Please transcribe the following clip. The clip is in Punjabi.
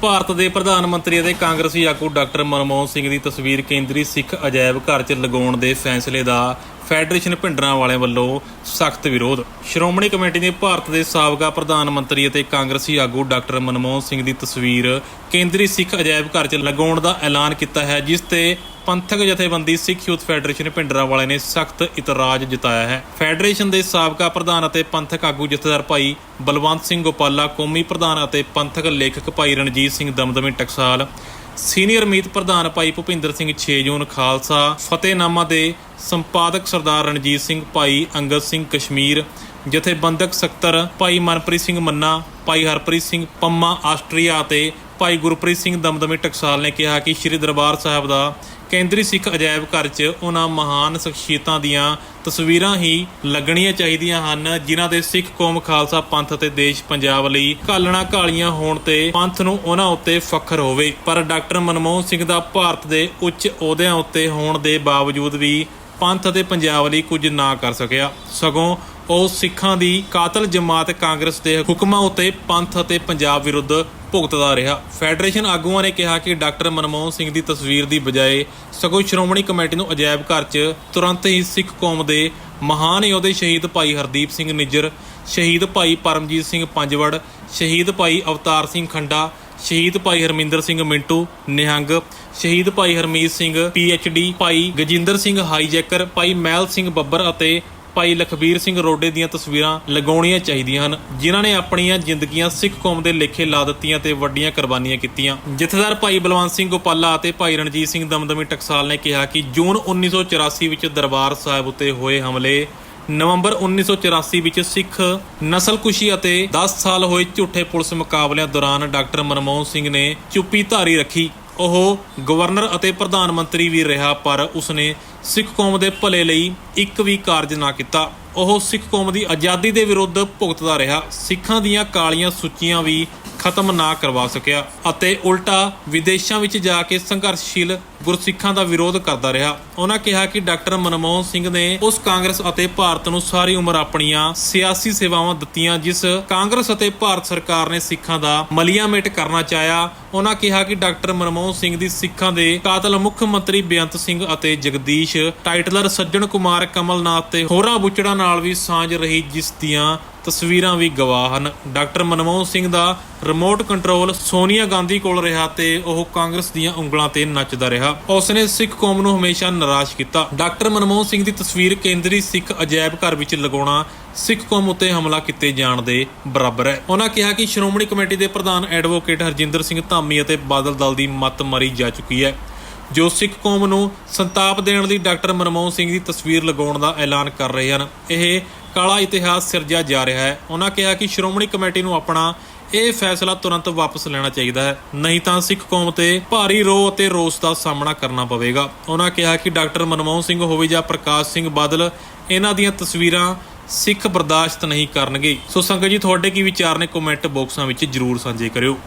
ਭਾਰਤ ਦੇ ਪ੍ਰਧਾਨ ਮੰਤਰੀ ਅਤੇ ਕਾਂਗਰਸੀ ਆਗੂ ਡਾਕਟਰ ਮਨਮੋਹਨ ਸਿੰਘ ਦੀ ਤਸਵੀਰ ਕੇਂਦਰੀ ਸਿੱਖ ਅਜਾਇਬ ਘਰ 'ਚ ਲਗਾਉਣ ਦੇ ਫੈਸਲੇ ਦਾ ਫੈਡਰੇਸ਼ਨ ਭਿੰਡਰਾਂ ਵਾਲਿਆਂ ਵੱਲੋਂ ਸਖਤ ਵਿਰੋਧ। ਸ਼੍ਰੋਮਣੀ ਕਮੇਟੀ ਨੇ ਭਾਰਤ ਦੇ ਸਾਬਕਾ ਪ੍ਰਧਾਨ ਮੰਤਰੀ ਅਤੇ ਕਾਂਗਰਸੀ ਆਗੂ ਡਾਕਟਰ ਮਨਮੋਹਨ ਸਿੰਘ ਦੀ ਤਸਵੀਰ ਕੇਂਦਰੀ ਸਿੱਖ ਅਜਾਇਬ ਘਰ 'ਚ ਲਗਾਉਣ ਦਾ ਐਲਾਨ ਕੀਤਾ ਹੈ, ਜਿਸ ਤੇ ਪੰਥਕ ਜਥੇਬੰਦੀ ਸਿੱਖ ਯੂਥ ਫੈਡਰੇਸ਼ਨ ਭਿੰਡਰਾਂ ਵਾਲਿਆਂ ਨੇ ਸਖਤ ਇਤਰਾਜ਼ ਜਤਾਇਆ ਹੈ। ਫੈਡਰੇਸ਼ਨ ਦੇ ਸਾਬਕਾ ਪ੍ਰਧਾਨ ਅਤੇ ਪੰਥਕ ਆਗੂ ਜਥੇਦਾਰ ਭਾਈ ਬਲਵੰਤ ਸਿੰਘ ਗੋਪਾਲਾ, ਕੌਮੀ ਪ੍ਰਧਾਨ ਅਤੇ ਪੰਥਕ ਲੇਖਕ ਭਾਈ ਰਣਜੀਤ ਸਿੰਘ ਦਮਦਮੀ ਟਕਸਾਲ, ਸੀਨੀਅਰ ਮੀਤ ਪ੍ਰਧਾਨ ਭਾਈ ਭੁਪਿੰਦਰ ਸਿੰਘ 6 ਜੂਨ ਖਾਲਸਾ, ਫਤਿਹਨਾਮਾ ਦੇ ਸੰਪਾਦਕ ਸਰਦਾਰ ਰਣਜੀਤ ਸਿੰਘ, ਭਾਈ ਅੰਗਦ ਸਿੰਘ ਕਸ਼ਮੀਰ, ਜਥੇਬੰਦਕ ਸਕੱਤਰ ਭਾਈ ਮਨਪ੍ਰੀਤ ਸਿੰਘ ਮੰਨਾ, ਭਾਈ ਹਰਪ੍ਰੀਤ ਸਿੰਘ ਪੰਮਾ, ਆਸਟਰੀਆ ਅਤੇ ਭਾਈ ਗੁਰਪ੍ਰੀਤ ਸਿੰਘ ਦਮਦਮੀ ਟਕਸਾਲ ਨੇ ਕਿਹਾ ਕਿ ਸ੍ਰੀ ਦਰਬਾਰ ਸਾਹਿਬ ਦਾ ਕੇਂਦਰੀ ਸਿੱਖ ਅਜਾਇਬ ਘਰ 'ਚ ਉਹਨਾਂ ਮਹਾਨ ਸ਼ਖਸੀਅਤਾਂ ਦੀਆਂ ਤਸਵੀਰਾਂ ਹੀ ਲੱਗਣੀਆਂ ਚਾਹੀਦੀਆਂ ਹਨ, ਜਿਨ੍ਹਾਂ ਦੇ ਸਿੱਖ ਕੌਮ ਖਾਲਸਾ ਪੰਥ ਅਤੇ ਦੇਸ਼ ਪੰਜਾਬ ਲਈ ਘਾਲਣਾ ਘਾਲੀਆਂ ਹੋਣ ਤੇ ਪੰਥ ਨੂੰ ਉਹਨਾਂ ਉੱਤੇ ਫਖਰ ਹੋਵੇ। ਪਰ ਡਾਕਟਰ ਮਨਮੋਹਨ ਸਿੰਘ ਦਾ ਭਾਰਤ ਦੇ ਉੱਚ ਅਹੁਦਿਆਂ ਉੱਤੇ ਹੋਣ ਦੇ ਬਾਵਜੂਦ ਵੀ ਪੰਥ ਅਤੇ ਪੰਜਾਬ ਲਈ ਕੁਝ ਨਾ ਕਰ ਸਕਿਆ। ਸਗੋਂ ਉਹ ਸਿੱਖਾਂ ਦੀ ਕਾਤਲ ਜਮਾਤ ਕਾਂਗਰਸ ਦੇ ਹੁਕਮਾਂ ਉੱਤੇ ਪੰਥ ਅਤੇ ਪੰਜਾਬ ਵਿਰੁੱਧ ਭੁਗਤਦਾ ਰਿਹਾ। ਫੈਡਰੇਸ਼ਨ ਆਗੂਆਂ ਨੇ ਕਿਹਾ ਕਿ ਡਾਕਟਰ ਮਨਮੋਹਨ ਸਿੰਘ ਦੀ ਤਸਵੀਰ ਦੀ ਬਜਾਏ ਸਗੋਂ ਸ਼੍ਰੋਮਣੀ ਕਮੇਟੀ ਨੂੰ ਅਜਾਇਬ ਘਰ 'ਚ ਤੁਰੰਤ ਹੀ ਸਿੱਖ ਕੌਮ ਦੇ ਮਹਾਨ ਯੋਧੇ ਸ਼ਹੀਦ ਭਾਈ ਹਰਦੀਪ ਸਿੰਘ ਨਿੱਜਰ, ਸ਼ਹੀਦ ਭਾਈ ਪਰਮਜੀਤ ਸਿੰਘ ਪੰਜਵੜ, ਸ਼ਹੀਦ ਭਾਈ ਅਵਤਾਰ ਸਿੰਘ ਖੰਡਾ, ਸ਼ਹੀਦ ਭਾਈ ਹਰਮਿੰਦਰ ਸਿੰਘ ਮਿੰਟੂ ਨਿਹੰਗ, ਸ਼ਹੀਦ ਭਾਈ ਹਰਮੀਤ ਸਿੰਘ ਡੀ ਭਾਈ ਗਜਿੰਦਰ ਸਿੰਘ ਹਾਈਜੈਕਰ, ਭਾਈ ਮਹਿਲ ਸਿੰਘ ਬੱਬਰ ਅਤੇ ਭਾਈ ਲਖਬੀਰ ਸਿੰਘ ਰੋਡੇ ਦੀਆਂ ਤਸਵੀਰਾਂ ਲਗਾਉਣੀਆਂ ਚਾਹੀਦੀਆਂ ਹਨ, ਜਿਨ੍ਹਾਂ ਨੇ ਆਪਣੀਆਂ ਜ਼ਿੰਦਗੀਆਂ ਸਿੱਖ ਕੌਮ ਦੇ ਲੇਖੇ ਲਾ ਦਿੱਤੀਆਂ ਤੇ ਵੱਡੀਆਂ ਕੁਰਬਾਨੀਆਂ ਕੀਤੀਆਂ। ਜਥੇਦਾਰ ਭਾਈ ਬਲਵੰਤ ਸਿੰਘ ਗੋਪਾਲਾ ਅਤੇ ਭਾਈ ਰਣਜੀਤ ਸਿੰਘ ਦਮਦਮੀ ਟਕਸਾਲ ਨੇ ਕਿਹਾ ਕਿ ਜੂਨ 1984 ਵਿੱਚ ਦਰਬਾਰ ਸਾਹਿਬ ਉੱਤੇ ਹੋਏ ਹਮਲੇ, ਨਵੰਬਰ 1984 ਵਿੱਚ ਸਿੱਖ ਨਸਲਕੁਸ਼ੀ ਅਤੇ 10 ਸਾਲ ਹੋਏ ਝੂਠੇ ਪੁਲਿਸ ਮੁਕਾਬਲਿਆਂ ਦੌਰਾਨ ਡਾਕਟਰ ਮਨਮੋਹਨ ਸਿੰਘ ਨੇ ਚੁੱਪੀ ਧਾਰੀ ਰੱਖੀ। ਉਹ ਗਵਰਨਰ ਅਤੇ ਪ੍ਰਧਾਨ ਮੰਤਰੀ ਵੀ ਰਿਹਾ, ਪਰ ਉਸਨੇ ਸਿੱਖ ਕੌਮ ਦੇ ਭਲੇ ਲਈ ਇੱਕ ਵੀ ਕਾਰਜ ਨਾ ਕੀਤਾ। ਉਹ ਸਿੱਖ ਕੌਮ ਦੀ ਆਜ਼ਾਦੀ ਦੇ ਵਿਰੁੱਧ ਭੁਗਤਦਾ ਰਿਹਾ। ਸਿੱਖਾਂ ਦੀਆਂ ਕਾਲੀਆਂ ਸੂਚੀਆਂ ਵੀ ਖਤਮ ਨਾ ਕਰਵਾ ਸਕਿਆ ਅਤੇ ਉਲਟਾ ਵਿਦੇਸ਼ਾਂ ਵਿੱਚ ਜਾ ਕੇ ਸੰਘਰਸ਼ਸ਼ੀਲ ਗੁਰਸਿੱਖਾਂ ਦਾ ਵਿਰੋਧ ਕਰਦਾ ਰਿਹਾ। ਉਹਨਾਂ ਕਿਹਾ ਕਿ ਡਾਕਟਰ ਮਨਮੋਹਨ ਸਿੰਘ ਨੇ ਉਸ ਕਾਂਗਰਸ ਅਤੇ ਭਾਰਤ ਨੂੰ ਸਾਰੀ ਉਮਰ ਆਪਣੀਆਂ ਸਿਆਸੀ ਸੇਵਾਵਾਂ ਦਿੱਤੀਆਂ, ਜਿਸ ਕਾਂਗਰਸ ਅਤੇ ਭਾਰਤ ਸਰਕਾਰ ਨੇ ਸਿੱਖਾਂ ਦਾ ਮਲੀਆਮੇਟ ਕਰਨਾ ਚਾਹਿਆ। ਉਹਨਾਂ ਕਿਹਾ ਕਿ ਡਾਕਟਰ ਮਨਮੋਹਨ ਸਿੰਘ ਦੀ ਸਿੱਖਾਂ ਦੇ ਕਾਤਲ ਮੁੱਖ ਮੰਤਰੀ ਬੇਅੰਤ ਸਿੰਘ ਅਤੇ ਜਗਦੀਸ਼, ਟਾਈਟਲਰ ਸੱਜਣ ਕੁਮਾਰ ਕਮਲਨਾਥ ਤੇ ਹੋਰਾਂ ਬੁੱਚੜਾਂ ਨਾਲ ਵੀ ਸਾਂਝ ਰਹੀ ਜਿਸ ਦੀਆਂ ਤਸਵੀਰਾਂ ਵੀ ਗਵਾਹ ਹਨ। ਡਾਕਟਰ ਮਨਮੋਹਨ ਸਿੰਘ ਦਾ ਰਿਮੋਟ ਕੰਟਰੋਲ ਸੋਨੀਆ ਗਾਂਧੀ ਕੋਲ ਰਿਹਾ ਤੇ ਉਹ ਕਾਂਗਰਸ ਦੀਆਂ ਉਂਗਲਾਂ ਤੇ ਨੱਚਦਾ ਰਿਹਾ। ਉਸਨੇ ਸਿੱਖ ਕੌਮ ਨੂੰ ਹਮੇਸ਼ਾ ਨਿਰਾਸ਼ ਕੀਤਾ। ਡਾਕਟਰ ਮਨਮੋਹਨ ਸਿੰਘ ਦੀ ਤਸਵੀਰ ਕੇਂਦਰੀ ਸਿੱਖ ਅਜਾਇਬ ਘਰ ਵਿੱਚ ਲਗਾਉਣਾ ਸਿੱਖ ਕੌਮ ਉੱਤੇ ਹਮਲਾ ਕੀਤੇ ਜਾਣ ਦੇ ਬਰਾਬਰ ਹੈ। ਉਹਨਾਂ ਕਿਹਾ ਕਿ ਸ਼੍ਰੋਮਣੀ ਕਮੇਟੀ ਦੇ ਪ੍ਰਧਾਨ ਐਡਵੋਕੇਟ ਹਰਜਿੰਦਰ ਸਿੰਘ ਧਾਮੀ ਅਤੇ ਬਾਦਲ ਦਲ ਦੀ ਮੱਤ ਮਾਰੀ ਜਾ ਚੁੱਕੀ ਹੈ। ਜੋ ਸਿੱਖ ਕੌਮ ਨੂੰ ਸੰਤਾਪ ਦੇਣ ਲਈ ਡਾਕਟਰ ਮਨਮੋਹਨ ਸਿੰਘ ਦੀ ਤਸਵੀਰ ਲਗਾਉਣ ਦਾ ਐਲਾਨ ਕਰ ਰਹੇ ਹਨ, ਇਹ ਕਾਲਾ ਇਤਿਹਾਸ ਸਿਰਜਿਆ ਜਾ ਰਿਹਾ ਹੈ। ਉਹਨਾਂ ਕਿਹਾ ਕਿ ਸ਼੍ਰੋਮਣੀ ਕਮੇਟੀ ਨੂੰ ਆਪਣਾ ਇਹ ਫੈਸਲਾ ਤੁਰੰਤ ਵਾਪਸ ਲੈਣਾ ਚਾਹੀਦਾ ਹੈ। ਨਹੀਂ ਤਾਂ ਸਿੱਖ ਕੌਮ ਤੇ ਭਾਰੀ ਰੋਹ ਅਤੇ ਰੋਸ ਦਾ ਸਾਹਮਣਾ ਕਰਨਾ ਪਵੇਗਾ। ਉਹਨਾਂ ਕਿਹਾ ਕਿ ਡਾਕਟਰ ਮਨਮੋਹਨ ਸਿੰਘ ਹੋਵੇ ਜਾਂ ਪ੍ਰਕਾਸ਼ ਸਿੰਘ ਬਾਦਲ ਇਹਨਾਂ ਦੀਆਂ ਤਸਵੀਰਾਂ ਸਿੱਖ ਬਰਦਾਸ਼ਤ ਨਹੀਂ ਕਰਨਗੇ। ਸੋ ਸੰਗਤ ਜੀ, ਤੁਹਾਡੇ ਕੀ ਵਿਚਾਰ ਨੇ? ਕਮੈਂਟ ਬਾਕਸਾਂ ਵਿੱਚ ਜਰੂਰ ਸਾਂਝੇ ਕਰਿਓ।